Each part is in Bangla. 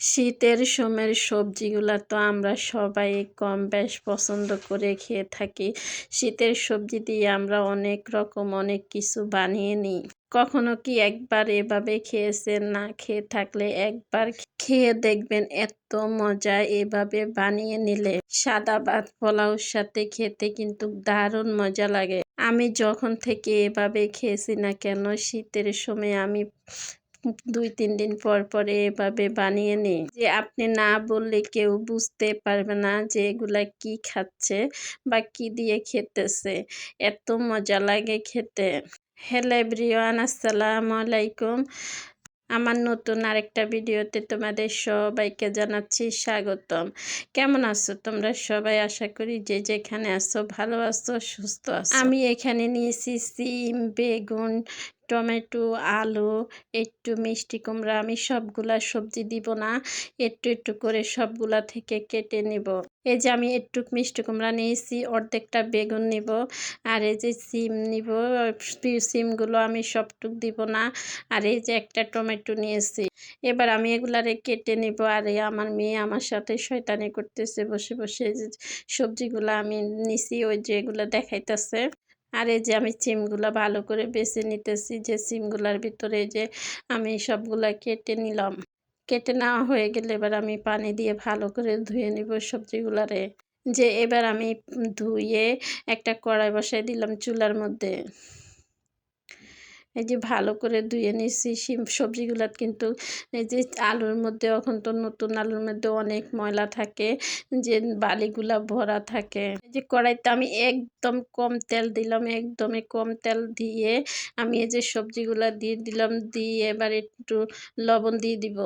শীতের সময়ের সবজিগুলো তো আমরা সবাই কম বেশ পছন্দ করে খেয়ে থাকি। শীতের সবজি দিয়ে আমরা অনেক রকম অনেক কিছু বানিয়ে নিই। কখনো কি একবার এভাবে খেয়েছেন? না খেয়ে থাকলে একবার খেয়ে দেখবেন এত মজা এভাবে বানিয়ে নিলে। সাদা ভাত, পোলাওর সাথে খেতে কিন্তু দারুণ মজা লাগে। আমি যখন থেকে এভাবে খেয়েছি না কেন, শীতের সময় আমি দুই তিন দিন পর পরে এভাবে বানিয়ে নিই। যে আপনি না বললে কেউ বুঝতে পারবে না যে এগুলা কি খাচ্ছে বা কি দিয়ে খেতেছে। এত মজা লাগে খেতে। হ্যালো এভরিওয়ান, আসসালামু আলাইকুম। আমার নতুন আরেকটা ভিডিওতে তোমাদের সবাইকে জানাচ্ছি স্বাগতম। কেমন আছো তোমরা সবাই? আশা করি যে যেখানে আছো ভালো আছো, সুস্থ আছো। আমি এখানে নিয়েছি সিম, বেগুন টমেটো, আলু, একটু মিষ্টি কুমড়া, আমি সবগুলা সবজি দিব না। একটু একটু করে সবগুলা থেকে কেটে নিব। এই যে আমি একটু মিষ্টি কুমড়া নিয়েছি, অর্ধেকটা বেগুন নিব আর এই যে সিম নিব সিমগুলো আমি সবটুক দিব না আর এই যে একটা টমেটো নিয়েছি। এবার আমি এগুলারে কেটে নিব আর আমার মেয়ে আমার সাথে শয়তানি করতেছে, বসে বসে সবজিগুলো আমি নিছি, ওই যে এগুলো দেখাইতেছে। আর এই যে আমি সিমগুলো ভালো করে বেছে নিতেছি, যে সিমগুলার ভিতরে যে আমি সবগুলা কেটে নিলাম। কেটে নেওয়া হয়ে গেলে এবার আমি পানি দিয়ে ভালো করে ধুয়ে নিব সবজিগুলারে। যে এবার আমি ধুয়ে একটা কড়াই বসাই দিলাম চুলার মধ্যে। এই যে ভালো করে ধুয়ে নিচ্ছি শিম সবজিগুলো কিন্তু এই যে আলুর মধ্যে এখন তো নতুন আলুর মধ্যে অনেক ময়লা থাকে, যে বালিগুলা ভরা থাকে। এই যে কড়াইতে আমি একদম কম তেল দিলাম, একদমই কম তেল দিয়ে আমি এই যে সবজিগুলা দিয়ে দিলাম, দিয়ে এবার একটু লবণ দিয়ে দিব।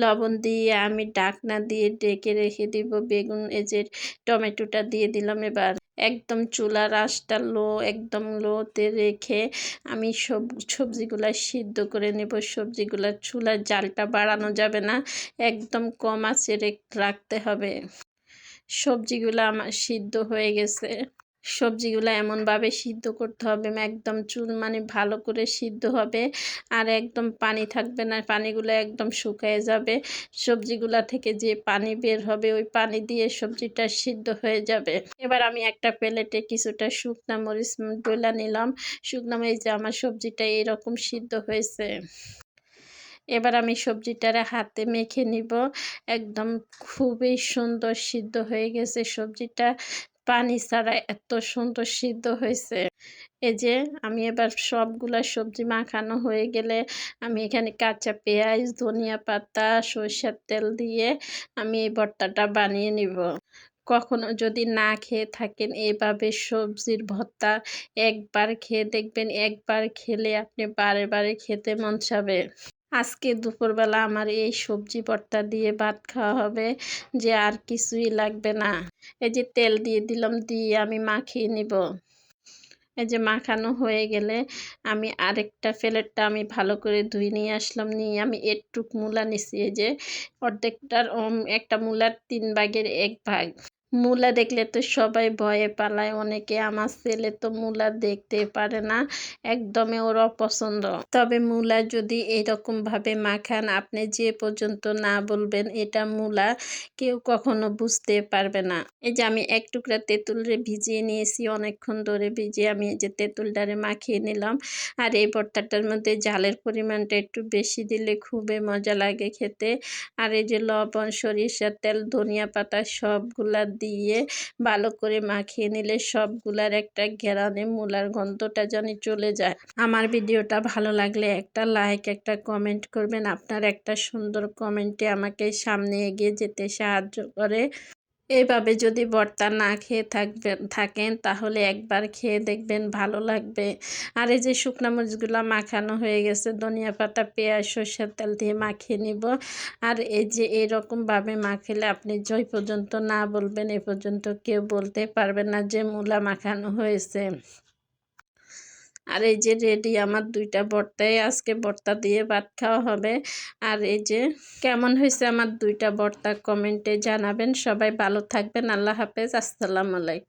লবণ দিয়ে আমি ডাকনা দিয়ে ডেকে রেখে দিব, বেগুন, এই যে টমেটোটা দিয়ে দিলাম এবার। একদম চুলার আঁচটা লো, একদম লোতে রেখে আমি সব, সবজিগুলো সিদ্ধ করে নেব। সবজিগুলার চুলার জালটা বাড়ানো যাবে না, একদম কম আঁচে রাখতে হবে। সবজিগুলো আমার সিদ্ধ হয়ে গেছে। সবজিগুলো এমনভাবে সিদ্ধ করতে হবে, একদম চুল মানে ভালো করে সিদ্ধ হবে আর একদম পানি থাকবে না, পানিগুলো একদম শুকিয়ে যাবে। সবজিগুলা থেকে যে পানি বের হবে, ওই পানি দিয়ে সবজিটা সিদ্ধ হয়ে যাবে। এবার আমি একটা প্লেটে কিছুটা শুকনো মরিচ ডোলা নিলাম। শুকনা মরিচ আমার সবজিটা এরকম সিদ্ধ হয়েছে। এবার আমি সবজিটারে হাতে মেখে নিব। একদম খুবই সুন্দর সিদ্ধ হয়ে গেছে সবজিটা। পানি ছাড়া এত সুন্দর সিদ্ধ হয়েছে। এই যে আমি এবার সবগুলা সবজি মাখানো হয়ে গেলে আমি এখানে কাঁচা পেঁয়াজ, ধনিয়া পাতা, সরষের তেল দিয়ে আমি এই ভর্তাটা বানিয়ে নিব। কখনো যদি না খেয়ে থাকেন এভাবে সবজির ভর্তা একবার খেয়ে দেখবেন, একবার খেলে আপনি বারে বারে খেতে মন চাবে। আজকে দুপুরবেলা আমার এই সবজি ভর্তা দিয়ে ভাত খাওয়া হবে, যে আর কিছুই লাগবে না। এই যে তেল দিয়ে দিলাম, দিয়ে আমি মাখিয়ে নিব। এই যে মাখানো হয়ে গেলে আমি আরেকটা প্লেটটা আমি ভালো করে ধুয়ে নিয়ে আসলাম, নিয়ে আমি একটুক মূলা নিছি, এই যে অর্ধেকটার একটা মূলার তিন ভাগের এক ভাগ। মূলা দেখলে তো সবাই ভয়ে পালায়, অনেকে আমার ছেলে তো মূলা দেখতে পারে না, একদমই ওর অপছন্দ। তবে মূলা যদি এরকম ভাবে মাখান, আপনি যে পর্যন্ত না বলবেন এটা মূলা কেউ কখনো বুঝতে পারবে না। এই যে আমি এক টুকরা তেঁতুলরে ভিজিয়ে নিয়েছি, অনেকক্ষণ ধরে ভিজিয়ে আমি এই যে তেঁতুলটারে মাখিয়ে নিলাম। আর এই ভর্তাটার মধ্যে ঝালের পরিমাণটা একটু বেশি দিলে খুবই মজা লাগে খেতে। আর এই যে লবণ, সরিষার তেল, ধনিয়া পাতা সবগুলা দিয়ে ভালো করে মাখিয়ে নিলে সবগুলার একটা ঘেরানে মূলার গন্ধটা যেন চলে যায়। আমার ভিডিওটা ভালো লাগলে একটা লাইক একটা কমেন্ট করবেন। আপনার একটা সুন্দর কমেন্টে আমাকে সামনে এগিয়ে যেতে সাহায্য করে। এইভাবে যদি ভর্তা না খেয়ে থাকবেন, থাকেন, তাহলে একবার খেয়ে দেখবেন ভালো লাগবে। আর এই যে শুকনা মরিচগুলো মাখানো হয়ে গেছে, ধনিয়া পাতা, পেঁয়াজ, সর্ষের তেল দিয়ে মাখিয়ে নিব। আর এই যে এরকমভাবে মাখিলে আপনি জয় পর্যন্ত না বলবেন, এ পর্যন্ত কেউ বলতে পারবেন না যে মূলা মাখানো হয়েছে। আর এই যে রেডি আমার দুইটা ভর্তাই আজকে ভর্তা দিয়ে ভাত খাওয়া হবে। আর এই যে কেমন হয়েছে আমার দুইটা ভর্তা কমেন্টে জানাবেন। সবাই ভালো থাকবেন। আল্লাহ হাফেজ। আসসালামু আলাইকুম।